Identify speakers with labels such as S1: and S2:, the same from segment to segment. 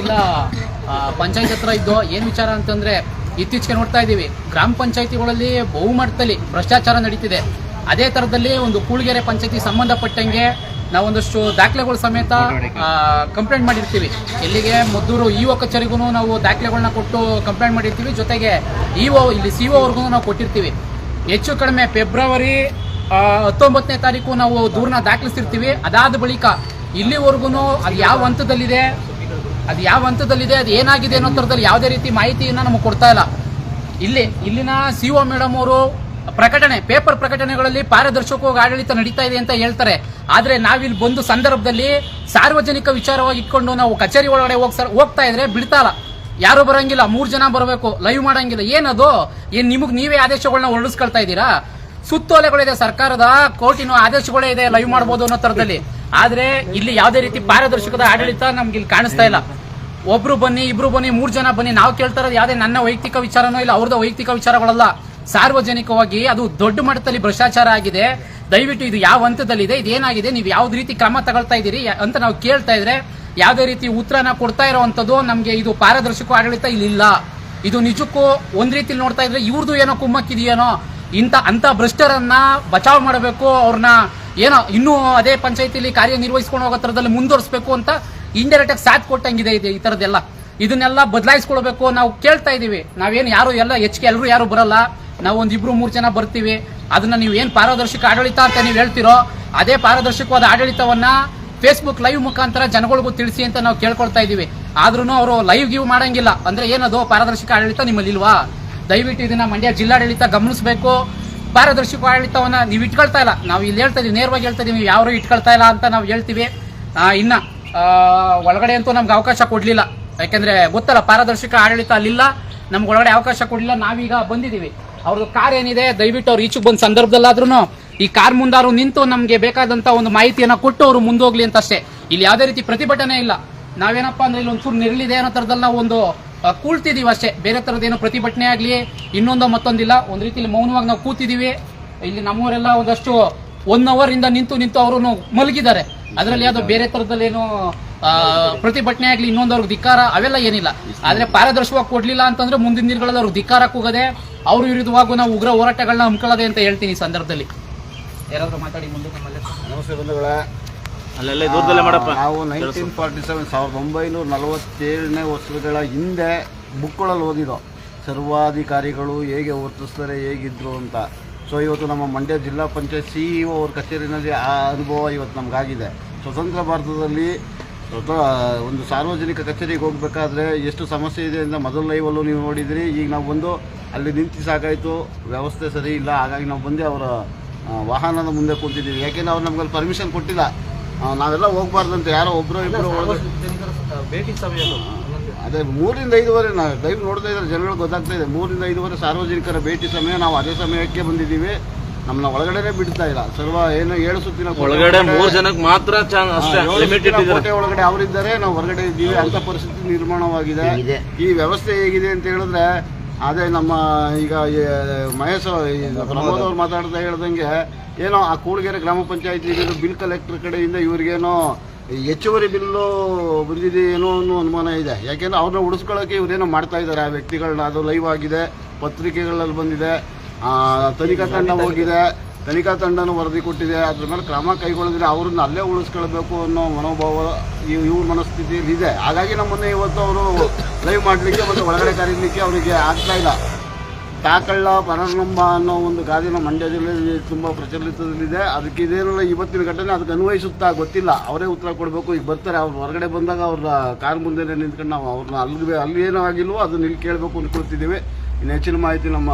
S1: ಜಿಲ್ಲಾ ಪಂಚಾಯತ್ ಹತ್ರ ಇದ್ದು ಏನು ವಿಚಾರ ಅಂತಂದ್ರೆ ಇತ್ತೀಚೆಗೆ ನೋಡ್ತಾ ಇದ್ದೀವಿ. ಗ್ರಾಮ ಪಂಚಾಯತಿಗಳಲ್ಲಿ ಬಹುಮಟ್ಟದಲ್ಲಿ ಭ್ರಷ್ಟಾಚಾರ ನಡೀತಿದೆ. ಅದೇ ಥರದಲ್ಲಿ ಒಂದು ಕೂಳ್ಗೆರೆ ಪಂಚಾಯತಿ ಸಂಬಂಧಪಟ್ಟಂಗೆ ನಾವೊಂದಷ್ಟು ದಾಖಲೆಗಳ ಸಮೇತ ಕಂಪ್ಲೇಂಟ್ ಮಾಡಿರ್ತೀವಿ. ಎಲ್ಲಿಗೆ ಮದ್ದೂರು ಇ ಒ ಕಚೇರಿಗೂ ನಾವು ದಾಖಲೆಗಳನ್ನ ಕೊಟ್ಟು ಕಂಪ್ಲೇಂಟ್ ಮಾಡಿರ್ತೀವಿ. ಜೊತೆಗೆ ಇ ಒ ಇಲ್ಲಿ ಸಿ ಒವರೆಗೂ ನಾವು ಕೊಟ್ಟಿರ್ತೀವಿ. ಹೆಚ್ಚು ಕಡಿಮೆ ಫೆಬ್ರವರಿ ಹತ್ತೊಂಬತ್ತನೇ ತಾರೀಕು ನಾವು ದೂರನ ದಾಖಲಿಸಿರ್ತೀವಿ ಅದಾದ ಬಳಿಕ ಇಲ್ಲಿವರೆಗೂ ಅದು ಯಾವ ಹಂತದಲ್ಲಿದೆ? ಅದು ಯಾವ ಹಂತದಲ್ಲಿದೆ, ಅದು ಏನಾಗಿದೆ ಅನ್ನೋ ಥರದಲ್ಲಿ ಯಾವುದೇ ರೀತಿ ಮಾಹಿತಿಯನ್ನು ನಮಗೆ ಕೊಡ್ತಾ ಇಲ್ಲ. ಇಲ್ಲಿ, ಇಲ್ಲಿನ ಸಿ ಒ ಮೇಡಮ್ ಅವರು ಪ್ರಕಟಣೆ, ಪೇಪರ್ ಪ್ರಕಟಣೆಗಳಲ್ಲಿ ಪಾರದರ್ಶಕವಾಗಿ ಆಡಳಿತ ನಡೀತಾ ಇದೆ ಅಂತ ಹೇಳ್ತಾರೆ. ಆದರೆ ನಾವಿಲ್ಲಿ ಬಂದು ಸಂದರ್ಭದಲ್ಲಿ ಸಾರ್ವಜನಿಕ ವಿಚಾರವಾಗಿ ಇಟ್ಕೊಂಡು ನಾವು ಕಚೇರಿ ಒಳಗಡೆ ಹೋಗ್ ಹೋಗ್ತಾ ಇದ್ರೆ ಬಿಡ್ತಾ ಇಲ್ಲ. ಯಾರು ಬರೋಂಗಿಲ್ಲ, ಮೂರು ಜನ ಬರಬೇಕು, ಲೈವ್ ಮಾಡೋಂಗಿಲ್ಲ. ಏನದು? ಏನು ನಿಮಗೆ ನೀವೇ ಆದೇಶಗಳನ್ನ ಹೊರಡಿಸ್ಕೊಳ್ತಾ ಇದ್ದೀರಾ? ಸುತ್ತೋಲೆಗಳಿದೆ ಸರ್ಕಾರದ, ಕೋರ್ಟಿನ ಆದೇಶಗಳೇ ಇದೆ, ಲೈವ್ ಮಾಡಬಹುದು ಅನ್ನೋ ತರದಲ್ಲಿ ಆದರೆ ಇಲ್ಲಿ ಯಾವುದೇ ರೀತಿ ಪಾರದರ್ಶಕದ ಆಡಳಿತ ನಮ್ಗೆ ಇಲ್ಲಿ ಕಾಣಿಸ್ತಾ ಇಲ್ಲ. ಒಬ್ರು ಬನ್ನಿ, ಇಬ್ರು ಬನ್ನಿ, ಮೂರ್ ಜನ ಬನ್ನಿ, ನಾವು ಕೇಳ್ತಾ ಇರೋದು ಯಾವುದೇ ನನ್ನ ವೈಯಕ್ತಿಕ ವಿಚಾರನೋ ಇಲ್ಲ ಅವ್ರದ್ದು ವೈಯಕ್ತಿಕ ವಿಚಾರಗಳಲ್ಲ. ಸಾರ್ವಜನಿಕವಾಗಿ ಅದು ದೊಡ್ಡ ಮಟ್ಟದಲ್ಲಿ ಭ್ರಷ್ಟಾಚಾರ ಆಗಿದೆ. ದಯವಿಟ್ಟು ಇದು ಯಾವ ಹಂತದಲ್ಲಿದೆ? ಇದೇನಾಗಿದೆ? ನೀವು ಯಾವ್ದು ರೀತಿ ಕ್ರಮ ತಗೊಳ್ತಾ ಇದ್ದೀರಿ ಅಂತ ನಾವು ಕೇಳ್ತಾ ಇದ್ರೆ ಯಾವುದೇ ರೀತಿ ಉತ್ತರನ ಕೊಡ್ತಾ ಇರೋವಂಥದ್ದು ನಮಗೆ ಇದು ಪಾರದರ್ಶಕ ಆಡಳಿತ ಇಲ್ಲಿ ಇಲ್ಲ. ಇದು ನಿಜಕ್ಕೂ ಒಂದ್ ರೀತಿಲಿ ನೋಡ್ತಾ ಇದ್ರೆ ಇವ್ರದ್ದು ಏನೋ ಕುಮ್ಮಕ್ಕಿದೆಯೇನೋ ಇಂಥ ಅಂತ ಭ್ರಷ್ಟರನ್ನ ಬಚಾವ್ ಮಾಡಬೇಕು ಅವ್ರನ್ನ ಏನೋ ಇನ್ನೂ ಅದೇ ಪಂಚಾಯತಿಲಿ ಕಾರ್ಯನಿರ್ವಹಿಸ್ಕೊಂಡು ಹೋಗೋ ಥರದಲ್ಲಿ ಮುಂದುವರಿಸಬೇಕು ಅಂತ ಇಂಡೈರೆಕ್ಟ್ ಆಗಿ ಸಾಥ್ ಕೊಟ್ಟಂಗಿದೆ ಇದೆ ಈ ತರದೆಲ್ಲ ಇದನ್ನೆಲ್ಲ ಬದಲಾಯಿಸ್ಕೊಳ್ಬೇಕು ನಾವು ಕೇಳ್ತಾ ಇದೀವಿ ನಾವೇನು ಯಾರು ಎಲ್ಲ ಹೆಚ್ಚಿಗೆ ಎಲ್ಲರೂ ಯಾರು ಬರಲ್ಲ. ನಾವು ಒಂದ್ ಇಬ್ರು ಮೂರು ಜನ ಬರ್ತೀವಿ. ಅದನ್ನ ನೀವು ಏನ್ ಪಾರದರ್ಶಕ ಆಡಳಿತ ಅಂತ ನೀವು ಹೇಳ್ತಿರೋ, ಅದೇ ಪಾರದರ್ಶಕವಾದ ಆಡಳಿತವನ್ನ ಫೇಸ್ಬುಕ್ ಲೈವ್ ಮುಖಾಂತರ ಜನಗಳಿಗೂ ತಿಳಿಸಿ ಅಂತ ನಾವು ಕೇಳ್ಕೊಳ್ತಾ ಇದೀವಿ ಆದ್ರೂ ಅವರು ಲೈವ್ ಗಿವ್ ಮಾಡಂಗಿಲ್ಲ. ಅಂದ್ರೆ ಏನದು? ಪಾರದರ್ಶಕ ಆಡಳಿತ ನಿಮ್ಮಲ್ಲಿ ಇಲ್ವಾ ದಯವಿಟ್ಟು ಇದನ್ನ ಮಂಡ್ಯ ಜಿಲ್ಲಾಡಳಿತ ಗಮನಿಸಬೇಕು. ಪಾರದರ್ಶಕ ಆಡಳಿತವನ್ನ ನೀವು ಇಟ್ಕೊಳ್ತಾ ಇಲ್ಲ. ನಾವು ಇಲ್ಲಿ ಹೇಳ್ತಾ ಇದೀವಿ ನೇರವಾಗಿ ಹೇಳ್ತಾ ಇದೀವಿ ನೀವು ಯಾರು ಇಟ್ಕೊಳ್ತಾ ಇಲ್ಲ ಅಂತ ನಾವು ಹೇಳ್ತೀವಿ. ಇನ್ನ ಒಳಗಡೆ ಅಂತೂ ನಮ್ಗೆ ಅವಕಾಶ ಕೊಡಲಿಲ್ಲ. ಯಾಕೆಂದರೆ ಗೊತ್ತಲ್ಲ, ಪಾರದರ್ಶಕ ಆಡಳಿತ ಅಲ್ಲಿಲ್ಲ. ನಮ್ಗೆ ಒಳಗಡೆ ಅವಕಾಶ ಕೊಡಲಿಲ್ಲ. ನಾವೀಗ ಬಂದಿದ್ದೀವಿ. ಅವ್ರದ್ದು ಕಾರ್ ಏನಿದೆ, ದಯವಿಟ್ಟು ಅವ್ರು ಈಚೆಗೆ ಬಂದ ಸಂದರ್ಭದಲ್ಲಾದ್ರೂ ಈ ಕಾರ್ ಮುಂದಾರು ನಿಂತು ನಮಗೆ ಬೇಕಾದಂಥ ಒಂದು ಮಾಹಿತಿಯನ್ನು ಕೊಟ್ಟು ಅವರು ಮುಂದೋಗ್ಲಿ ಅಂತ ಅಷ್ಟೇ ಇಲ್ಲಿ ಯಾವುದೇ ರೀತಿ ಪ್ರತಿಭಟನೆ ಇಲ್ಲ. ನಾವೇನಪ್ಪ ಅಂದ್ರೆ ಇಲ್ಲಿ ಒಂಚೂರು ನೆರಳಿದೆ ಅನ್ನೋ ಥರದಲ್ಲಿ ನಾವು ಒಂದು ಕೂಳ್ತಿದ್ದೀವಿ ಅಷ್ಟೇ. ಬೇರೆ ಥರದ್ದೇನು ಪ್ರತಿಭಟನೆ ಆಗಲಿ, ಇನ್ನೊಂದು ಮತ್ತೊಂದಿಲ್ಲ. ಒಂದು ರೀತಿಯಲ್ಲಿ ಮೌನವಾಗಿ ನಾವು ಕೂತಿದ್ದೀವಿ. ಇಲ್ಲಿ ನಮ್ಮವರೆಲ್ಲ ಒಂದಷ್ಟು ಒನ್ ಅವರ್ ಇಂದ ನಿಂತು ನಿಂತು ಅವರು ಮಲಗಿದ್ದಾರೆ. ಅದರಲ್ಲಿ ಯಾವ್ದೋ ಬೇರೆ ತರದಲ್ಲಿ ಏನು ಪ್ರತಿಭಟನೆ ಆಗಲಿ ಇನ್ನೊಂದವ್ರಿಗೆ ಧಿಕ್ಕಾರ ಅವೆಲ್ಲ ಏನಿಲ್ಲ. ಆದ್ರೆ ಪಾರದರ್ಶಕವಾಗಿ ಕೊಡ್ಲಿಲ್ಲ ಅಂತಂದ್ರೆ ಮುಂದಿನ ದಿನಗಳಲ್ಲಿ ಅವ್ರಿಗೆ ಧಿಕ್ಕಾರ ಕೂಗದೆ ಅವ್ರ ವಿರುದ್ಧವಾಗೂ ನಾವು ಉಗ್ರ ಹೋರಾಟಗಳನ್ನ ಹಮ್ಕೊಳ್ಳೋದೆ ಅಂತ ಹೇಳ್ತೀನಿ ಈ ಸಂದರ್ಭದಲ್ಲಿ. ಯಾರಾದ್ರೂ ಮಾತಾಡಿ ಮುಂದೆ ನಮ್ಮಲ್ಲಿ.
S2: ನಮಸ್ತೆ ಬಂಧುಗಳೇ.
S3: ಅಲ್ಲೆಲ್ಲ ದೂರದಲ್ಲೇ ಮಾಡಪ್ಪ.
S2: ನಾವು ನೈನ್ಟೀನ್ ಫಾರ್ಟಿ ಸೆವೆನ್ ಸಾವಿರದ ಒಂಬೈನೂರ ನಲವತ್ತೇಳನೇ ವರ್ಷಗಳ ಹಿಂದೆ ಬುಕ್ಗಳಲ್ಲಿ ಓದಿದೋ ಸರ್ವಾಧಿಕಾರಿಗಳು ಹೇಗೆ ವರ್ತಿಸ್ತಾರೆ ಹೇಗಿದ್ರು ಅಂತ. ಸೊ ಇವತ್ತು ನಮ್ಮ ಮಂಡ್ಯ ಜಿಲ್ಲಾ ಪಂಚಾಯತ್ ಸಿ ಇ ಅವ್ರ ಕಚೇರಿನಲ್ಲಿ ಆ ಅನುಭವ ಇವತ್ತು ನಮಗಾಗಿದೆ. ಸ್ವತಂತ್ರ ಭಾರತದಲ್ಲಿ ಸ್ವತಃ ಒಂದು ಸಾರ್ವಜನಿಕ ಕಚೇರಿಗೆ ಹೋಗಬೇಕಾದ್ರೆ ಎಷ್ಟು ಸಮಸ್ಯೆ ಇದೆ ಅಂತ ಮೊದಲು ಲೈವಲ್ಲೂ ನೀವು ನೋಡಿದಿರಿ. ಈಗ ನಾವು ಬಂದು ಅಲ್ಲಿ ನಿಂತು ಸಾಕಾಯಿತು. ವ್ಯವಸ್ಥೆ ಸರಿ ಇಲ್ಲ. ಹಾಗಾಗಿ ನಾವು ಬಂದು ಅವರ ವಾಹನದ ಮುಂದೆ ಕೂತಿದ್ದೀವಿ. ಯಾಕೆಂದ್ರೆ ಅವ್ರು ನಮ್ಗೆ ಪರ್ಮಿಷನ್ ಕೊಟ್ಟಿಲ್ಲ. ನಾವೆಲ್ಲ ಹೋಗ್ಬಾರ್ದಂತ. ಯಾರೋ ಒಬ್ಬರು ಇಬ್ಬರು
S3: ಭೇಟಿ ಸಮಯ
S2: ಅದೇ ಮೂರಿಂದ ಐದುವರೆ ನಾವು ಲೈವ್ ನೋಡ್ತಾ ಇದ್ದಾರೆ ಜನಗಳು ಗೊತ್ತಾಗ್ತಾ ಇದೆ. ಮೂರಿಂದ ಐದುವರೆ ಸಾರ್ವಜನಿಕರ ಭೇಟಿ ಸಮಯ ನಾವು ಅದೇ ಸಮಯಕ್ಕೆ ಬಂದಿದ್ದೀವಿ. ನಮ್ಮನ್ನ ಒಳಗಡೆನೆ ಬಿಡ್ತಾ ಇಲ್ಲ. ಸರ್ವ ಏನು ಏಳು ಸುತ್ತಿನ
S3: ಒಳಗಡೆ ಮೂರು ಜನಕ್ಕೆ ಮಾತ್ರ ಚಾನ್ ಅಷ್ಟೇ ಲಿಮಿಟೆಡ್ ಇದ್ದಾರೆ
S2: ಕೋಟೆ ಒಳಗಡೆ ಅವರಿದ್ದಾರೆ. ನಾವು ಹೊರಗಡೆ ಇದ್ದೀವಿ. ಅಂತ ಪರಿಸ್ಥಿತಿ ನಿರ್ಮಾಣವಾಗಿದೆ. ಈ ವ್ಯವಸ್ಥೆ ಹೇಗಿದೆ ಅಂತ ಹೇಳಿದ್ರೆ ಅದೇ ನಮ್ಮ ಈಗ ಮಹೇಶ್ ಪ್ರಮೋದ್ ಅವ್ರು ಮಾತಾಡ್ತಾ ಹೇಳ್ದಂಗೆ ಏನೋ ಆ ಕೂಳಗೆರೆ ಗ್ರಾಮ ಪಂಚಾಯತಿ ಬಿಲ್ ಕಲೆಕ್ಟರ್ ಕಡೆಯಿಂದ ಇವ್ರಿಗೇನೋ ಹೆಚ್ಚುವರಿ ಬಿಲ್ಲು ಬಂದಿದೆ ಏನೋ ಅನ್ನೋ ಅನುಮಾನ ಇದೆ. ಯಾಕೆಂದ್ರೆ ಅವ್ರನ್ನ ಉಳಿಸ್ಕೊಳ್ಳೋಕೆ ಇವರೇನೋ ಮಾಡ್ತಾ ಇದ್ದಾರೆ. ಆ ವ್ಯಕ್ತಿಗಳನ್ನ ಅದು ಲೈವ್ ಆಗಿದೆ ಪತ್ರಿಕೆಗಳಲ್ಲಿ ಬಂದಿದೆ. ತನಿಖಾ ತಂಡ ಹೋಗಿದೆ. ತನಿಖಾ ತಂಡನೂ ವರದಿ ಕೊಟ್ಟಿದೆ. ಅದ್ರ ಮೇಲೆ ಕ್ರಮ ಕೈಗೊಳ್ಳಿದ್ರೆ ಅವ್ರನ್ನ ಅಲ್ಲೇ ಉಳಿಸ್ಕೊಳ್ಬೇಕು ಅನ್ನೋ ಮನೋಭಾವ ಇವ್- ಇವ್ರ ಮನಸ್ಥಿತಿಯಲ್ಲಿ ಇದೆ. ಹಾಗಾಗಿ ನಮ್ಮನ್ನು ಇವತ್ತು ಅವರು ಲೈವ್ ಮಾಡಲಿಕ್ಕೆ ಮತ್ತು ಒಳಗಡೆ ಕರೀಲಿಕ್ಕೆ ಅವರಿಗೆ ಆಗ್ತಾ ಇಲ್ಲ. ತಾಕಳ್ಳ ಪರನಂಬ ಅನ್ನೋ ಒಂದು ಗಾದಿನ ಮಂಡ್ಯ ಜಿಲ್ಲೆಯಲ್ಲಿ ತುಂಬ ಪ್ರಚಲಿತದಲ್ಲಿದೆ. ಅದಕ್ಕೆ ಇದೇನಲ್ಲ ಇವತ್ತಿನ ಘಟನೆ, ಅದಕ್ಕೆ ಅನ್ವಯಿಸುತ್ತಾ ಗೊತ್ತಿಲ್ಲ. ಅವರೇ ಉತ್ತರ ಕೊಡಬೇಕು. ಈಗ ಬರ್ತಾರೆ. ಅವ್ರು ಹೊರಗಡೆ ಬಂದಾಗ ಅವ್ರ ಕಾರ್ ಮುಂದೆ ನಿಂತ್ಕೊಂಡು ನಾವು ಅವ್ರನ್ನ ಅಲ್ಲಿ ಅಲ್ಲಿ ಏನೂ ಆಗಿಲ್ವೋ ಅದನ್ನ ಇಲ್ಲಿ ಕೇಳಬೇಕು ಅಂದ್ಕೊಳ್ತಿದ್ದೀವಿ ಇನ್ನು ಹೆಚ್ಚಿನ ಮಾಹಿತಿ ನಮ್ಮ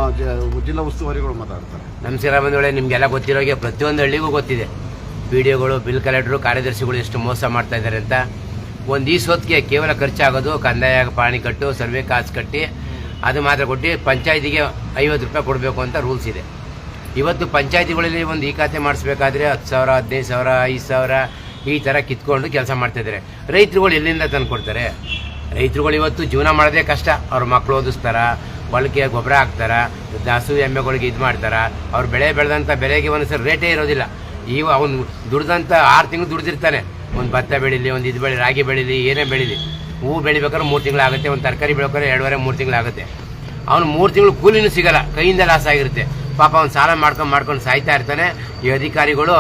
S2: ಜಿಲ್ಲಾ ಉಸ್ತುವಾರಿಗಳು ಮಾತಾಡ್ತಾರೆ.
S4: ನಮ್ಮ ಬಂಧುಗಳೇ ನಿಮಗೆಲ್ಲ ಗೊತ್ತಿರೋಗೆ ಪ್ರತಿಯೊಂದು ಹಳ್ಳಿಗೂ ಗೊತ್ತಿದೆ. ವಿಡಿಯೋಗಳು, ಬಿಲ್ ಕಲೆಕ್ಟ್ರು, ಕಾರ್ಯದರ್ಶಿಗಳು ಎಷ್ಟು ಮೋಸ ಮಾಡ್ತಾ ಇದ್ದಾರೆ ಅಂತ. ಒಂದು ಈ ಹೊತ್ತಿಗೆ ಕೇವಲ ಖರ್ಚಾಗೋದು, ಕಂದಾಯ, ಪಾಣಿ ಕಟ್ಟು, ಸರ್ವೆ ಕಾಸು ಕಟ್ಟಿ ಅದು ಮಾತ್ರ ಕೊಟ್ಟು ಪಂಚಾಯತಿಗೆ ಐವತ್ತು ರೂಪಾಯಿ ಕೊಡಬೇಕು ಅಂತ ರೂಲ್ಸ್ ಇದೆ. ಇವತ್ತು ಪಂಚಾಯತಿಗಳಲ್ಲಿ ಒಂದು ಈ ಖಾತೆ ಮಾಡಿಸ್ಬೇಕಾದ್ರೆ ಹತ್ತು ಸಾವಿರ, ಹದಿನೈದು ಸಾವಿರ, ಐದು ಸಾವಿರ ಈ ಥರ ಕಿತ್ಕೊಂಡು ಕೆಲಸ ಮಾಡ್ತಾಯಿದ್ದಾರೆ ರೈತರುಗಳು ಎಲ್ಲಿಂದ ತಂದು ಕೊಡ್ತಾರೆ? ರೈತರುಗಳು ಇವತ್ತು ಜೀವನ ಮಾಡೋದೇ ಕಷ್ಟ. ಅವ್ರ ಮಕ್ಕಳು ಓದಿಸ್ತಾರ, ಹೊಲಕ್ಕೆ ಗೊಬ್ಬರ ಹಾಕ್ತಾರ, ದಾಸು ಎಮ್ಮೆಗಳಿಗೆ ಇದು ಮಾಡ್ತಾರೆ. ಅವ್ರು ಬೆಳೆ ಬೆಳೆದಂಥ ಬೆಳೆಗೆ ಒಂದು ರೇಟೇ ಇರೋದಿಲ್ಲ. ಈಗ ಅವ್ನು ದುಡ್ದಂಥ ಆರು ತಿಂಗಳು ದುಡ್ದಿರ್ತಾನೆ. ಒಂದು ಭತ್ತ ಬೆಳೀಲಿ, ಒಂದು ಇದು ಬೆಳಿ ರಾಗಿ ಬೆಳೀಲಿ, ಏನೇ ಬೆಳೀಲಿ. ಹೂವು ಬೆಳಿಬೇಕಾದ್ರೆ ಮೂರು ತಿಂಗಳಾಗುತ್ತೆ, ಒಂದು ತರಕಾರಿ ಬೆಳಬೇಕಾದ್ರೆ ಎರಡೂವರೆ, ಮೂರು ತಿಂಗಳಾಗುತ್ತೆ. ಅವನು ಮೂರು ತಿಂಗಳು ಕೂಲಿನೂ ಸಿಗಲ್ಲ, ಕೈಯಿಂದ ಲಾಸ್ ಆಗಿರುತ್ತೆ. ಪಾಪ ಅವ್ನು ಸಾಲ ಮಾಡ್ಕೊಂಡು ಮಾಡ್ಕೊಂಡು ಸಾಯ್ತಾ ಇರ್ತಾನೆ. ಈ ಅಧಿಕಾರಿಗಳು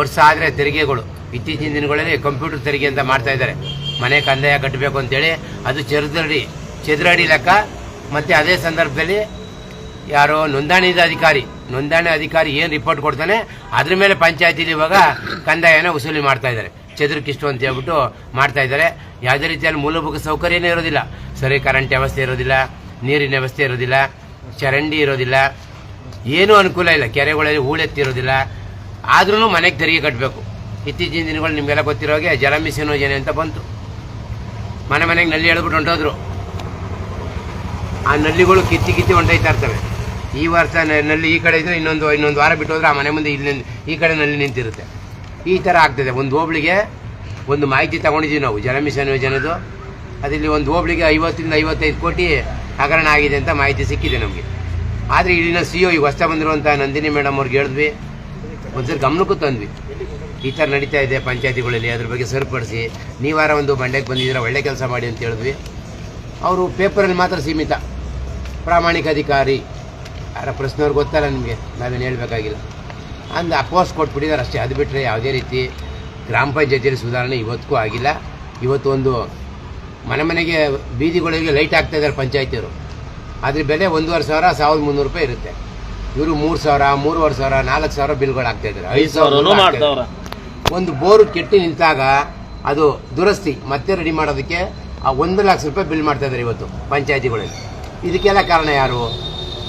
S4: ವರ್ಷ ಆದರೆ ತೆರಿಗೆಗಳು. ಇತ್ತೀಚಿನ ದಿನಗಳಲ್ಲಿ ಕಂಪ್ಯೂಟರ್ ತೆರಿಗೆ ಅಂತ ಮಾಡ್ತಾ ಇದ್ದಾರೆ. ಮನೆ ಕಂದಾಯ ಕಟ್ಟಬೇಕು ಅಂತೇಳಿ ಅದು ಚದುರಡಿ ಚದುರಡಿ ಲೆಕ್ಕ. ಮತ್ತು ಅದೇ ಸಂದರ್ಭದಲ್ಲಿ ಯಾರೋ ನೋಂದಣಿದ ಅಧಿಕಾರಿ, ನೋಂದಣಿ ಅಧಿಕಾರಿ ಏನು ರಿಪೋರ್ಟ್ ಕೊಡ್ತಾನೆ, ಅದ್ರ ಮೇಲೆ ಪಂಚಾಯತಿಲಿ ಇವಾಗ ಕಂದಾಯನ ವಸೂಲಿ ಮಾಡ್ತಾ ಇದ್ದಾರೆ. ಚದುರಕ್ಕಿಷ್ಟು ಅಂತ ಹೇಳ್ಬಿಟ್ಟು ಮಾಡ್ತಾ ಇದ್ದಾರೆ. ಯಾವುದೇ ರೀತಿಯಲ್ಲಿ ಮೂಲಭೂತ ಸೌಕರ್ಯನೇ ಇರೋದಿಲ್ಲ. ಸರಿ ಕರೆಂಟ್ ವ್ಯವಸ್ಥೆ ಇರೋದಿಲ್ಲ, ನೀರಿನ ವ್ಯವಸ್ಥೆ ಇರೋದಿಲ್ಲ, ಚರಂಡಿ ಇರೋದಿಲ್ಲ, ಏನೂ ಅನುಕೂಲ ಇಲ್ಲ. ಕೆರೆಗಳಲ್ಲಿ ಹೂಳೆತ್ತಿರೋದಿಲ್ಲ ಆದ್ರೂ ಮನೆಗೆ ತೆರಿಗೆ ಕಟ್ಟಬೇಕು ಇತ್ತೀಚಿನ ದಿನಗಳು ನಿಮಗೆಲ್ಲ ಗೊತ್ತಿರೋ ಹಾಗೆ ಜಲ ಯೋಜನೆ ಅಂತ ಬಂತು. ಮನೆ ಮನೆಗೆ ನಲ್ಲಿ ಹೇಳ್ಬಿಟ್ಟು ಹೊಂಟೋದ್ರು. ಆ ನಲ್ಲಿಗಳು ಕಿತ್ತಿ ಕಿತ್ತಿ ಹೊಂಟೈತಾ ಇರ್ತವೆ. ಈ ವರ್ಷ ನಲ್ಲಿ ಈ ಕಡೆ ಇದ್ರೆ ಇನ್ನೊಂದು ಇನ್ನೊಂದು ವಾರ ಬಿಟ್ಟು ಹೋದ್ರೆ ಆ ಮನೆ ಮುಂದೆ ಇಲ್ಲಿ ಈ ಕಡೆ ನಲ್ಲಿ ನಿಂತಿರುತ್ತೆ. ಈ ಥರ ಆಗ್ತದೆ. ಒಂದು ಹೋಬಳಿಗೆ ಒಂದು ಮಾಹಿತಿ ತಗೊಂಡಿದ್ದೀವಿ ನಾವು ಜಲಮಿಷನ್ ಯೋಜನೆದು. ಅದರಲ್ಲಿ ಒಂದು ಹೋಬಳಿಗೆ ಐವತ್ತರಿಂದ ಐವತ್ತೈದು ಕೋಟಿ ಹಗರಣ ಆಗಿದೆ ಅಂತ ಮಾಹಿತಿ ಸಿಕ್ಕಿದೆ ನಮಗೆ. ಆದರೆ ಇಲ್ಲಿನ ಸಿ ಒ ಈಗ ಹೊಸ ಬಂದಿರುವಂಥ ನಂದಿನಿ ಮೇಡಮ್ ಅವ್ರಿಗೆ ಹೇಳಿದ್ವಿ. ಒಂದ್ಸರಿ ಗಮನಕ್ಕೂ ತಂದ್ವಿ. ಈ ಥರ ನಡೀತಾ ಇದೆ ಪಂಚಾಯತಿಗಳಲ್ಲಿ, ಅದ್ರ ಬಗ್ಗೆ ಸರಿಪಡಿಸಿ. ನೀವಾರ ಒಂದು ಬಂಡೆಗೆ ಬಂದಿದ್ದೀರಾ, ಒಳ್ಳೆ ಕೆಲಸ ಮಾಡಿ ಅಂತ ಹೇಳಿದ್ವಿ. ಅವರು ಪೇಪರಲ್ಲಿ ಮಾತ್ರ ಸೀಮಿತ. ಪ್ರಾಮಾಣಿಕ ಅಧಿಕಾರಿ. ಯಾರ ಪ್ರಶ್ನೆಯವ್ರು ಗೊತ್ತಲ್ಲ ನಿಮಗೆ, ನಾವೇನು ಹೇಳಬೇಕಾಗಿಲ್ಲ. ಅಂದು ಅಪೋಸ್ ಕೊಟ್ಬಿಟ್ಟಿದ್ದಾರೆ ಅಷ್ಟೇ. ಅದು ಬಿಟ್ಟರೆ ಯಾವುದೇ ರೀತಿ ಗ್ರಾಮ ಪಂಚಾಯತಿಯಲ್ಲಿ ಸುಧಾರಣೆ ಇವತ್ತಿಗೂ ಆಗಿಲ್ಲ. ಇವತ್ತು ಒಂದು ಮನೆ ಮನೆಗೆ ಬೀದಿಗಳಿಗೆ ಲೈಟ್ ಹಾಕ್ತಾ ಇದ್ದಾರೆ ಪಂಚಾಯತಿಯವರು. ಅದ್ರ ಬೆಲೆ ಒಂದೂವರೆ ಸಾವಿರ ಸಾವಿರದ ಮುನ್ನೂರು ರೂಪಾಯಿ ಇರುತ್ತೆ. ಇವರು ಮೂರು ಸಾವಿರ ಮೂರುವರೆ ಸಾವಿರ ನಾಲ್ಕು ಸಾವಿರ ಬಿಲ್ಗಳು ಹಾಕ್ತಾ ಇದ್ದಾರೆ. ಐದು ಸಾವಿರ ಒಂದು ಬೋರು ಕೆಟ್ಟಿ ನಿಂತಾಗ ಅದು ದುರಸ್ತಿ ಮತ್ತೆ ರೆಡಿ ಮಾಡೋದಕ್ಕೆ ಆ ಒಂದು ಲಕ್ಷ ರೂಪಾಯಿ ಬಿಲ್ ಮಾಡ್ತಾ ಇದ್ದಾರೆ ಇವತ್ತು ಪಂಚಾಯತಿಗಳಲ್ಲಿ. ಇದಕ್ಕೆಲ್ಲ ಕಾರಣ ಯಾರು?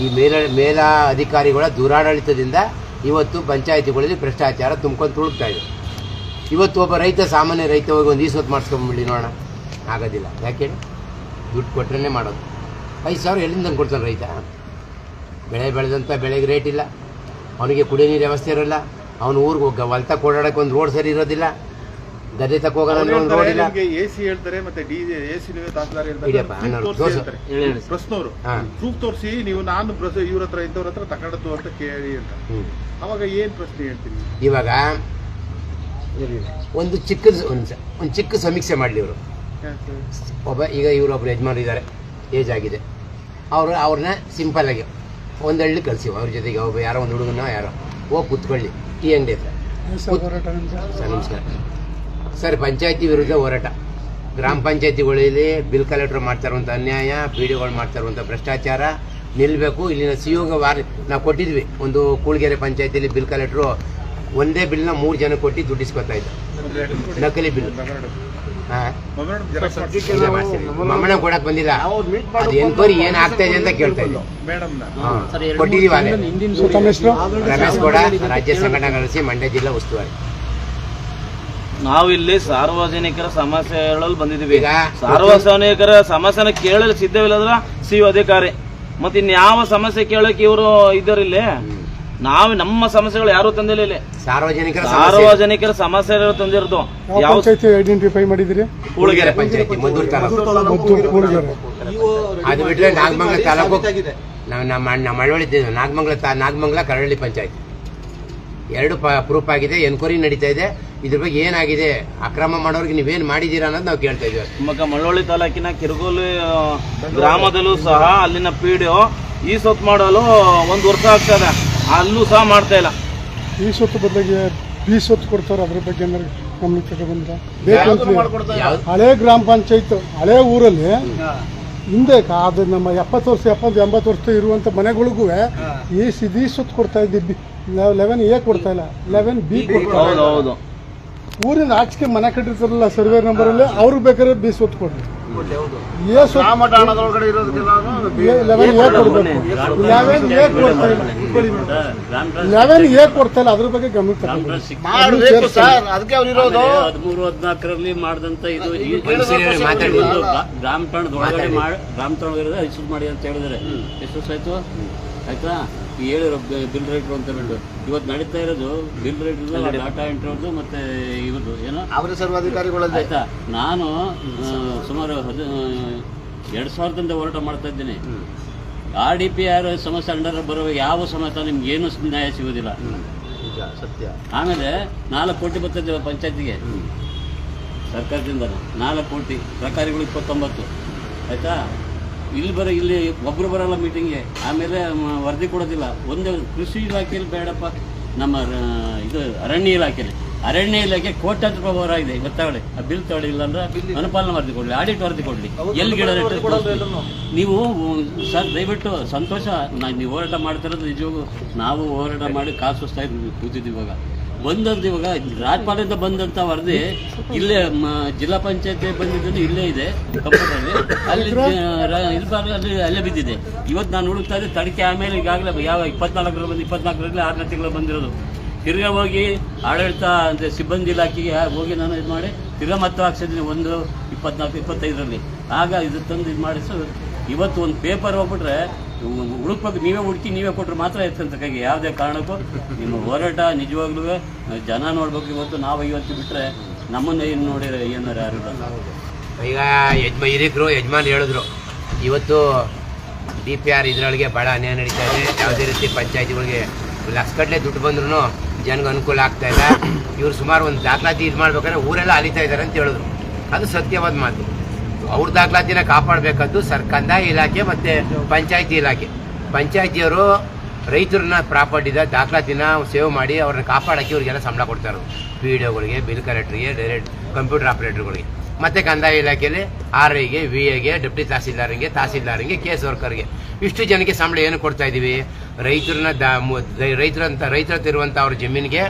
S4: ಈ ಮೇಲ ಮೇಲ ಅಧಿಕಾರಿಗಳ ದುರಾಡಳಿತದಿಂದ ಇವತ್ತು ಪಂಚಾಯತಿಗಳಲ್ಲಿ ಭ್ರಷ್ಟಾಚಾರ ತುಂಬ್ಕೊಂಡು ತುಳುಕ್ತಾ ಇದೆ. ಇವತ್ತು ಒಬ್ಬ ರೈತ, ಸಾಮಾನ್ಯ ರೈತ ಹೋಗಿ ಒಂದು ಈಸೊತ್ತು ಮಾಡಿಸ್ಕೊಂಬಿಡಿ ನೋಡೋಣ. ಆಗೋದಿಲ್ಲ. ಯಾಕೆ? ದುಡ್ಡು ಕೊಟ್ರೇ ಮಾಡೋದು. ಐದು ಸಾವಿರ ಎಲ್ಲಿಂದ ಕೊಡ್ತಾನೆ ರೈತ? ಬೆಳೆ ಬೆಳೆದಂಥ ಬೆಳೆಗೆ ರೇಟ್ ಇಲ್ಲ. ಅವನಿಗೆ ಕುಡಿಯೋ ನೀರು ವ್ಯವಸ್ಥೆ ಇರೋಲ್ಲ. ಅವನು ಊರಿಗೆ ಹೋಗ ಹೊಲ್ತ ಓಡಾಡಕ್ಕೆ ಒಂದು ರೋಡ್ ಸರಿ ಇರೋದಿಲ್ಲ. ಗದ್ದೆ ತಕ್ಕ ಹೋಗೋಣ
S5: ಎ ಸಿ ಹೇಳ್ತಾರೆ ಮತ್ತೆ ಡಿ ಎ ಸಿ ನೀವೇ ತಹಸೀಲ್ದಾರ್
S4: ಇಡಿಯಪ್ಪ,
S5: ಹೇಳ್ತಾರೆ. ತೋರ್ಸು. ಪ್ರಶ್ನವ್ರು
S4: ಹಾ.
S5: ಪ್ರೂಫ್ ತೋರಿಸಿ ನೀವು ನಾನು ಇವ್ರ ಹತ್ರ ಇಂಥವ್ರ ಹತ್ರ ತಗೊಂಡದ್ದು ಅಂತ ಕೇಳಿ ಅಂತ.
S4: ಹ್ಞೂ
S5: ಅವಾಗ ಏನ್ ಪ್ರಶ್ನೆ ಹೇಳ್ತೀನಿ
S4: ಇವಾಗ ಒಂದು ಚಿಕ್ಕ ಒಂದು ಒಂದು ಚಿಕ್ಕ ಸಮೀಕ್ಷೆ ಮಾಡಲಿ ಇವರು. ಒಬ್ಬ ಈಗ ಇವರೊಬ್ರು ಯಜಮಾನ್ ಇದ್ದಾರೆ ಏಜ್ ಆಗಿದೆ. ಅವರು ಅವ್ರನ್ನ ಸಿಂಪಲ್ ಆಗಿ ಒಂದು ಹಳ್ಳಿ ಕಳಿಸಿ ಅವ್ರ ಜೊತೆಗೆ ಒಬ್ಬ ಯಾರೋ ಒಂದು ಹುಡುಗನ ಯಾರೋ ಹೋಗಿ ಕೂತ್ಕೊಳ್ಳಿ. ಟೀ ಅಂಗಡಿ ಹತ್ರ. ಕೂತ್- ಸರ್ ನಮಸ್ಕಾರ. ಸರ್ ಪಂಚಾಯತಿ ವಿರುದ್ಧ ಹೋರಾಟ. ಗ್ರಾಮ ಪಂಚಾಯತಿಗಳಲ್ಲಿ ಬಿಲ್ ಕಲೆಕ್ಟರ್ ಮಾಡ್ತಾ ಇರುವಂಥ ಅನ್ಯಾಯ ಪಿ ಡಿಗಳು ಮಾಡ್ತಾ ಇರುವಂಥ ಭ್ರಷ್ಟಾಚಾರ ನಿಲ್ಲಬೇಕು ಇಲ್ಲಿನ ಸಿಯೋಗ ವಾರ್ ನಾವು ಕೊಟ್ಟಿದ್ವಿ. ಒಂದು ಕೂಳ್ಗೆರೆ ಪಂಚಾಯತಿಯಲ್ಲಿ ಬಿಲ್ ಕಲೆಕ್ಟ್ರು ಒಂದೇ ಬಿಲ್ನ ಮೂರು ಜನ ಕೊಟ್ಟು ದುಡ್ಡಿಸ್ಕೊತಾ ಇದ್ದ ನಕಲಿ ಬಿಲ್. ಹಾಂ. ಮಮ್ಮಣ ಕೊಡಕ್ ಬಂದಿಲ್ಲ. ಅದು ಎನ್ಕ್ವೈರಿ ಏನ್ ಆಗ್ತಾ ಇದೆ ಅಂತ ಕೇಳ್ತಾ ಹಾ. ಕೊಟ್ಟಿದೀವಿ ರಮೇಶ್ ಗೌಡ ರಾಜ್ಯ ಸಂಘಟನೆ ನಡೆಸಿ ಮಂಡ್ಯ ಜಿಲ್ಲಾ ಉಸ್ತುವಾರಿ.
S3: ನಾವಿಲ್ಲಿ ಸಾರ್ವಜನಿಕರ ಸಮಸ್ಯೆ ಹೇಳಲು ಬಂದಿದ್ದೀವಿ.
S4: ಈಗ
S3: ಸಾರ್ವಜನಿಕರ ಸಮಸ್ಯೆನ ಕೇಳಲು ಸಿದ್ಧವಿಲ್ಲದ್ರ ಸಿ ಅಧಿಕಾರಿ. ಮತ್ತೆ ಇನ್ಯಾವ ಸಮಸ್ಯೆ ಕೇಳಕ್ಕೆ ಇವರು ಇದ್ದಾರಿಲ್ಲಿ ನಾವು ನಮ್ಮ ಸಮಸ್ಯೆಗಳು ಯಾರು ತಂದಿಲ್ಲ ಇಲ್ಲಿ.
S4: ಸಾರ್ವಜನಿಕರ ಸಮಸ್ಯೆ.
S3: ಸಾರ್ವಜನಿಕರ ಸಮಸ್ಯೆ ತಂದಿರೋದು. ಯಾವ
S6: ಐಡೆಂಟಿಫೈ ಮಾಡಿದ್ರಿ?
S3: ಕೂಳಗೆರೆ
S4: ಪಂಚಾಯತಿ ಅದು ಬಿಟ್ರೆ ನಾಗಮಂಗಲ ತಾಲೂಕು. ನಾವು ನಮ್ಮ ನಮ್ಮ ನಾಗಮಂಗಲ ತಾ ನಾಗಮಂಗಲ ಕರಳ್ಳಿ ಪಂಚಾಯತಿ. ಎರಡು ಪ ಪ್ರೂಫ್ ಆಗಿದೆ. ಎನ್ಕ್ವೈರಿ ನಡೀತಾ ಇದೆ. ಇದ್ರ ಬಗ್ಗೆ ಏನಾಗಿದೆ? ಅಕ್ರಮ ಮಾಡೋರಿಗೆ ನೀವೇನು ಮಾಡಿದ್ದೀರಾ ಅನ್ನೋದು ನಾವು ಕೇಳ್ತಾ ಇದ್ದೀವಿ
S3: ಶಿವಮೊಗ್ಗ ಮಳ್ಳೊಳ್ಳಿ ತಾಲೂಕಿನ ಕಿರುಗೋಲು ಗ್ರಾಮದಲ್ಲೂ ಸಹ ಅಲ್ಲಿನ ಪಿಡಿಒ ಈ ಸೊತ್ತು ಮಾಡಲು ಒಂದು ವರ್ಷ ಆಗ್ತದೆ. ಅಲ್ಲೂ ಸಹ ಮಾಡ್ತಾ ಇಲ್ಲ.
S6: ಈ ಸೊತ್ತು ಬದಲಾಗಿ ಬಿ ಸೊತ್ತು ಕೊಡ್ತಾರೆ ಅದ್ರ ಬಗ್ಗೆ ಹಳೆ ಗ್ರಾಮ ಪಂಚಾಯತ್ ಹಳೆ ಊರಲ್ಲಿ ಹಿಂದೆ ಕಾ- ಅದು ನಮ್ಮ ಎಪ್ಪತ್ತು ವರ್ಷ ಎಪ್ಪತ್ತು ಎಂಬತ್ತು ವರ್ಷ ಇರುವಂತ ಮನೆಗಳಿಗೂ ಈ ಸಿದಿ ಸುತ್ತ ಕೊಡ್ತಾ ಇದ್ದೀವಿ ಲೆವೆನ್ ಎ ಕೊಡ್ತಾ ಇಲ್ಲ. ಲೆವೆನ್ ಬಿ ಕೊಡ್ತಾ
S3: ಹೌದು.
S6: ಊರಿನ ಆಚೆಗೆ ಮನೆ ಕಟ್ಟಿರ್ತಾರಲ್ಲ ಸರ್ವೆ ನಂಬರ್ ಅಲ್ಲಿ ಅವ್ರಿಗೆ ಬೇಕಾದ್ರೆ ಬಿ ಸೊತ್ತು ಕೊಡ್ರಿ ಎ ಲೆವೆನ್ ಎ ಕೊಡ್ಬೇಕು. ಲೆವೆನ್ ಎ ಕೊಡ್ತಾ ಇಲ್ಲ. ಲೆವೆನ್ ಎ ಕೊಡ್ತಾ ಇಲ್ಲ. ಅದ್ರ ಬಗ್ಗೆ ಗಮನ ತಗೊಂಡು
S2: ಮಾಡಬೇಕು ಸರ್. ಅದಕ್ಕೆ ಅವ್ರು ಇರೋದು.
S7: ಹದಿಮೂರು ಹದಿನಾಲ್ಕರಲ್ಲಿ ಮಾಡಿದಂತ ಇದು ಗ್ರಾಮ ಠಾಣದ ಒಳಗಡೆ ಗ್ರಾಮ ಮಾಡಿ ಅಂತ ಹೇಳಿದ್ರೆ ಎಷ್ಟು ಆಯ್ತು? ಆಯ್ತಾ? ಹೇಳಿರೋ ಬಿಲ್ ರೇಟ್ರು ಅಂತ ಹೇಳಿದ್ರು ಇವತ್ತು ನಡೀತಾ ಇರೋದು ಬಿಲ್ ರೇಟ್ ಡಾಟಾ ಎಂಟ್ರದ್ದು ಮತ್ತೆ ಇವ್ರದ್ದು ಏನೋ?
S2: ಅವರ ಸರ್ವಾಧಿಕಾರಿಗಳದ್ದೇ
S7: ಆಯ್ತಾ? ನಾನು ಸುಮಾರು ಹದ ಎರಡು ಸಾವಿರದಿಂದ ಹೋರಾಟ ಮಾಡ್ತಾ ಇದ್ದೀನಿ. ಆರ್ ಡಿ ಪಿ ಆರ್ ಸಮಸ್ಯೆ ಅಂಡರ್ ಬರುವಾಗ ಯಾವ ಸಮಸ್ಯೆ ನಿಮ್ಗೆ ಏನು ನ್ಯಾಯ ಸಿಗೋದಿಲ್ಲ.
S2: ಸತ್ಯ.
S7: ಆಮೇಲೆ ನಾಲ್ಕು ಕೋಟಿ ಬರ್ತದೆ ಪಂಚಾಯತಿಗೆ. ಸರ್ಕಾರದಿಂದ ನಾಲ್ಕು ಕೋಟಿ ಸರ್ಕಾರಿಗಳು ಇಪ್ಪತ್ತೊಂಬತ್ತು. ಆಯಿತಾ? ಇಲ್ಲಿ ಬರ ಇಲ್ಲಿ ಒಬ್ರು ಬರಲ್ಲ ಮೀಟಿಂಗ್ಗೆ ಆಮೇಲೆ ವರದಿ ಕೊಡೋದಿಲ್ಲ. ಒಂದು ಕೃಷಿ ಇಲಾಖೆಯಲ್ಲಿ ಬೇಡಪ್ಪ. ನಮ್ಮ ಇದು ಅರಣ್ಯ ಇಲಾಖೆಯಲ್ಲಿ. ಅರಣ್ಯ ಇಲಾಖೆ ಕೋಟ್ಯಾಂತರ ರೂಪಾಯಿ ಹೊರ ಇದೆ ಗೊತ್ತಾಗಲಿ ಆ ಬಿಲ್ ತಗೊಳ್ಳಿ ಇಲ್ಲ. ಅಂದ್ರೆ ಅನುಪಾಲನೆ ವರದಿ ಕೊಡ್ಲಿ ಆಡಿಟ್ ವರದಿ ಕೊಡ್ಲಿ. ಎಲ್ಲಿ ಗಿಡ ನೀವು ಸರ್ ದಯವಿಟ್ಟು ಸಂತೋಷ. ನೀವು ಹೋರಾಟ ಮಾಡ್ತಿರೋದು ನಿಜವಾಗೂ ನಾವು ಹೋರಾಟ ಮಾಡಿ ಕಾಸು ಸ್ಥಾಯಿ ಕೂತಿದ್ದೀವಿ ಕೂತಿದ್ವಿ ಇವಾಗ. ಬಂದದ್ದು ಇವಾಗ ರಾಜ್ಪಾಲಿಂದ ಬಂದಂತ ವರದಿ ಇಲ್ಲೇ ಜಿಲ್ಲಾ ಪಂಚಾಯತ್ ಬಂದಿದ್ದು ಇಲ್ಲೇ ಇದೆ ಕಂಪ್ಯೂಟರ್ ಅಲ್ಲಿ ಇಲ್ಲಿ ಅಲ್ಲಿ ಬಿದ್ದಿದೆ. ಇವತ್ತು ನಾನು ಹುಡುಕ್ತಾ ಇದ್ದೆ ತಡಿಕೆ ಆಮೇಲೆ ಈಗಾಗಲೇ ಯಾವ ಇಪ್ಪತ್ನಾಲ್ಕರಲ್ಲಿ ಬಂದು, ಇಪ್ಪತ್ನಾಲ್ಕರಲ್ಲಿ ಆರನೇ ತಿಂಗಳು ಬಂದಿರೋದು. ತಿರ್ಗಾ ಹೋಗಿ ಆಡಳಿತ, ಅಂದರೆ ಸಿಬ್ಬಂದಿ ಇಲಾಖೆಗೆ ಹೋಗಿ ನಾನು ಇದು ಮಾಡಿ, ತಿರ್ಗಾ ಮತ್ತೆ ಹಾಕ್ಸಿದ್ದೀನಿ ಒಂದು, ಇಪ್ಪತ್ನಾಲ್ಕು, ಇಪ್ಪತ್ತೈದರಲ್ಲಿ. ಆಗ ಇದು ತಂದು ಇದು ಮಾಡಿಸು, ಇವತ್ತು ಒಂದು ಪೇಪರ್ ಹೋಗ್ಬಿಟ್ರೆ ಹುಡುಕ್ಬೇಕು ನೀವೇ ಹುಡುಕಿ ನೀವೇ ಕೊಟ್ಟರೆ ಮಾತ್ರ ಎತ್ತಂತ ಕೈಗೆ. ಯಾವುದೇ ಕಾರಣಕ್ಕೂ ನಿಮ್ಮ ಹೋರಾಟ ನಿಜವಾಗ್ಲೂ ಜನ ನೋಡ್ಬೇಕು ಇವತ್ತು. ನಾವು ಇವತ್ತು ಬಿಟ್ಟರೆ ನಮ್ಮನ್ನ ಏನು ನೋಡಿದ್ರೆ ಏನಾರು ಯಾರು.
S4: ಈಗ ಯಜ್ಮ ಹಿರಿಕರು, ಯಜಮಾನ್ ಹೇಳಿದ್ರು, ಇವತ್ತು ಡಿ ಪಿ ಆರ್ ಇದ್ರೊಳಗೆ ಭಾಳ ಅನ್ಯಾಯ ನಡೀತಾ ಇದೆ. ಯಾವುದೇ ರೀತಿ ಪಂಚಾಯತಿಗಳಿಗೆ ಲಕ್ಷಗಟ್ಟಲೆ ದುಡ್ಡು ಬಂದ್ರೂ ಜನಗೆ ಅನುಕೂಲ ಆಗ್ತಾ ಇಲ್ಲ. ಇವ್ರು ಸುಮಾರು ಒಂದು ದಾಖಲಾತಿ ಇದು ಮಾಡ್ಬೇಕಾದ್ರೆ ಊರೆಲ್ಲ ಅಲಿತಾ ಇದ್ದಾರೆ ಅಂತ ಹೇಳಿದ್ರು. ಅದು ಸತ್ಯವಾದ ಮಾತು. ಅವ್ರ ದಾಖಲಾತಿನ ಕಾಪಾಡಬೇಕದ್ದು ಸರ್ ಕಂದಾಯ ಇಲಾಖೆ ಮತ್ತು ಪಂಚಾಯತಿ ಇಲಾಖೆ. ಪಂಚಾಯತಿಯವರು ರೈತರನ್ನ ಪ್ರಾಪರ್ಟಿದ ದಾಖಲಾತಿನ ಸೇವ್ ಮಾಡಿ ಅವ್ರನ್ನ ಕಾಪಾಡೋಕ್ಕೆ ಇವ್ರಿಗೆಲ್ಲ ಸಂಬಳ ಕೊಡ್ತಾರೆ ಪಿ ಒಗಳಿಗೆ, ಬಿಲ್ ಕಲೆಕ್ಟ್ರಿಗೆ, ಡೈರೆಕ್ಟ್ ಕಂಪ್ಯೂಟರ್ ಆಪರೇಟರ್ಗಳಿಗೆ. ಮತ್ತು ಕಂದಾಯ ಇಲಾಖೆಯಲ್ಲಿ ಆರ್ ಐಗೆ ವಿ ಎಗೆ, ಡೆಪ್ಟಿ ತಹಸೀಲ್ದಾರ್ಗೆ ತಹಸೀಲ್ದಾರ್ಗೆ, ಕೇಸ್ ವರ್ಕರ್ಗೆ. ಇಷ್ಟು ಜನಕ್ಕೆ ಸಂಬಳ ಏನು ಕೊಡ್ತಾ ಇದ್ದೀವಿ ರೈತರನ್ನ ದಾ ರೈತರಂತ, ರೈತರ ತಿರುವಂಥ ಅವ್ರ ಜಮೀನಿಗೆ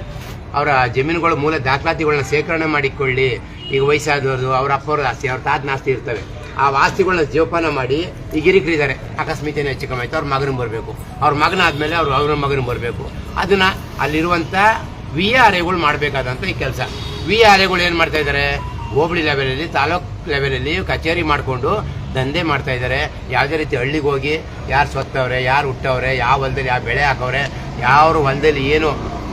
S4: ಅವರ ಜಮೀನುಗಳ ಮೂಲ ದಾಖಲಾತಿಗಳನ್ನ ಶೇಖರಣೆ ಮಾಡಿಕೊಳ್ಳಿ. ಈಗ ವಯಸ್ಸಾದವ್ರದ್ದು, ಅವ್ರ ಅಪ್ಪವ್ರ ಆಸ್ತಿ, ಅವ್ರ ತಾತನ ಆಸ್ತಿ ಇರ್ತವೆ. ಆ ಆಸ್ತಿಗಳನ್ನ ಜೋಪಾನ ಮಾಡಿ ಈಗ ಹಿರಿಕರಿದ್ದಾರೆ ಅಕಸ್ಮಾತ್ ಹೆಚ್ಚು ಕಮ್ಮಿ ಆಯ್ತು, ಅವ್ರ ಮಗನ ಬರಬೇಕು. ಅವ್ರ ಮಗನ ಆದಮೇಲೆ ಅವ್ರ ಅವ್ರ ಮಗನ ಬರಬೇಕು. ಅದನ್ನ ಅಲ್ಲಿರುವಂಥ ವಿ ಆರ್ ಎಗಳು ಮಾಡಬೇಕಾದಂಥ ಈ ಕೆಲಸ. ವಿ ಆರ್ ಎಗಳು ಏನು ಮಾಡ್ತಾ ಇದ್ದಾರೆ ಹೋಬಳಿ ಲೆವೆಲಲ್ಲಿ ತಾಲೂಕ್ ಲೆವೆಲಲ್ಲಿ ಕಚೇರಿ ಮಾಡಿಕೊಂಡು ದಂಧೆ ಮಾಡ್ತಾ ಇದ್ದಾರೆ ಯಾವುದೇ ರೀತಿ ಹಳ್ಳಿಗೆ ಹೋಗಿ, ಯಾರು ಸ್ವತ್ತವ್ರೆ ಯಾರು ಹುಟ್ಟವ್ರೆ, ಯಾವ ಹೊಲದಲ್ಲಿ, ಯಾವ ಬೆಳೆ ಹಾಕವ್ರೆ ಯಾವ ಹೊಲದಲ್ಲಿ ಏನು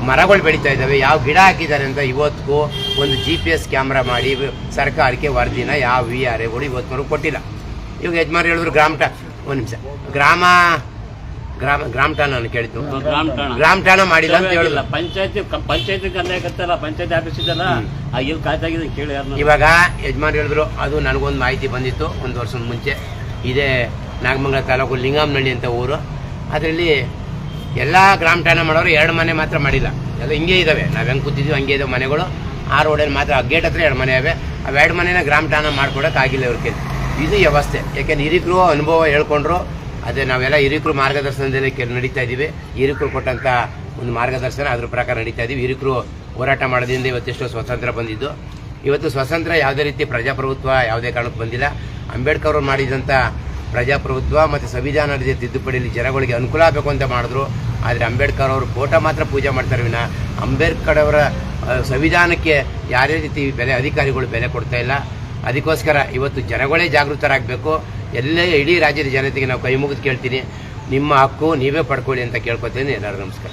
S4: ಮರಗಳು ಬೆಳೀತಾ ಇದ್ದಾವೆ. ಯಾವ ಗಿಡ ಹಾಕಿದ್ದಾರೆ ಅಂತ ಇವತ್ತಿಗೂ ಒಂದು ಜಿ ಪಿ ಎಸ್ ಕ್ಯಾಮ್ರಾ ಮಾಡಿ ಸರ್ಕಾರಕ್ಕೆ ವರದಿನ ಯಾವ ವಿ ಆರ್ ಎಗಳು ಇವತ್ತಿನವರೆಗೂ ಕೊಟ್ಟಿಲ್ಲ. ಇವಾಗ ಯಜಮಾನ್ ಹೇಳಿದ್ರು ಗ್ರಾಮ ಟಾ ಒಂದು ನಿಮಿಷ. ಗ್ರಾಮ ಗ್ರಾಮ ಗ್ರಾಮ ಠಾಣ ನಾನು ಕೇಳಿದ್ದು.
S7: ಗ್ರಾಮ ಠಾಣ.
S4: ಮಾಡಿಲ್ಲ ಅಂತ ಹೇಳಿಲ್ಲ
S7: ಪಂಚಾಯತಿ ಪಂಚಾಯತಿ ಕಂದಾಯ ಕತ್ತಲ್ಲ ಪಂಚಾಯತಿ ಆಫೀಸ್ ಇದೆಲ್ಲ ಆ ಇಲ್ಲಿ ಕಾಯ್ತಾಗಿದೆ ಕೇಳಿ
S4: ಇವಾಗ ಯಜಮಾನ್ ಹೇಳಿದ್ರು ಅದು ನನಗೊಂದು ಮಾಹಿತಿ ಬಂದಿತ್ತು ಒಂದು ವರ್ಷದ ಮುಂಚೆ. ಇದೇ ನಾಗಮಂಗಲ ತಾಲೂಕು ಲಿಂಗಾಮನಹಳ್ಳಿ ಅಂತ ಊರು. ಅದರಲ್ಲಿ ಎಲ್ಲ ಗ್ರಾಮ ಠಾಣೆ ಮಾಡೋರು ಎರಡು ಮನೆ ಮಾತ್ರ ಮಾಡಿಲ್ಲ. ಎಲ್ಲ ಹಿಂಗೆ ಇದ್ದಾವೆ ನಾವು ಹೆಂಗೆ ಕೂತಿದ್ದೀವಿ ಹಂಗೆ ಇದಾವೆ ಮನೆಗಳು. ಆ ರೋಡಲ್ಲಿ ಮಾತ್ರ ಗೇಟ್ ಹತ್ರ ಎರಡು ಮನೆ ಇವೆ. ಅವೆರಡು ಮನೆನ ಗ್ರಾಮ ಠಾಣ ಇವ್ರ ಕೈಲಿ. ಇದು ವ್ಯವಸ್ಥೆ. ಯಾಕೆಂದ್ರೆ ಹಿರಿಕರು ಅನುಭವ ಹೇಳ್ಕೊಂಡ್ರು. ಅದೇ ನಾವೆಲ್ಲ ಹಿರಿಕರು ಮಾರ್ಗದರ್ಶನದಲ್ಲಿ ನಡೀತಾ ಇದ್ದೀವಿ ಹಿರಿಕರು ಕೊಟ್ಟಂಥ ಒಂದು ಮಾರ್ಗದರ್ಶನ ಅದ್ರ ಪ್ರಕಾರ ನಡೀತಾ ಇದ್ದೀವಿ ಹಿರಿಕರು ಹೋರಾಟ ಮಾಡೋದ್ರಿಂದ ಇವತ್ತೆಷ್ಟೋ ಸ್ವಾತಂತ್ರ್ಯ ಬಂದಿದ್ದು. ಇವತ್ತು ಸ್ವಾತಂತ್ರ್ಯ ಯಾವುದೇ ರೀತಿ ಪ್ರಜಾಪ್ರಭುತ್ವ ಯಾವುದೇ ಕಾರಣಕ್ಕೆ ಬಂದಿಲ್ಲ. ಅಂಬೇಡ್ಕರ್ ಅವರು ಮಾಡಿದಂಥ ಪ್ರಜಾಪ್ರಭುತ್ವ ಮತ್ತು ಸಂವಿಧಾನದ ತಿದ್ದುಪಡಿಯಲ್ಲಿ ಜನಗಳಿಗೆ ಅನುಕೂಲ ಆಗಬೇಕು ಅಂತ ಮಾಡಿದ್ರು ಆದರೆ ಅಂಬೇಡ್ಕರ್ ಅವರು ಫೋಟೋ ಮಾತ್ರ ಪೂಜೆ ಮಾಡ್ತಾರೆ ವಿನ ಅಂಬೇಡ್ಕರ್ ಅವರ ಸಂವಿಧಾನಕ್ಕೆ ಯಾರೇ ರೀತಿ ಬೆಲೆ ಅಧಿಕಾರಿಗಳು ಬೆಲೆ ಕೊಡ್ತಾ ಇಲ್ಲ ಅದಕ್ಕೋಸ್ಕರ ಇವತ್ತು ಜನಗಳೇ ಜಾಗೃತರಾಗಬೇಕು ಎಲ್ಲೇ ಇಡೀ ರಾಜ್ಯದ ಜನತೆಗೆ ನಾವು ಕೈ ಮುಗಿದು ಕೇಳ್ತೀನಿ ನಿಮ್ಮ ಹಕ್ಕು ನೀವೇ ಪಡ್ಕೊಳ್ಳಿ ಅಂತ ಕೇಳ್ಕೊತೀನಿ ಎಲ್ಲರೂ ನಮಸ್ಕಾರ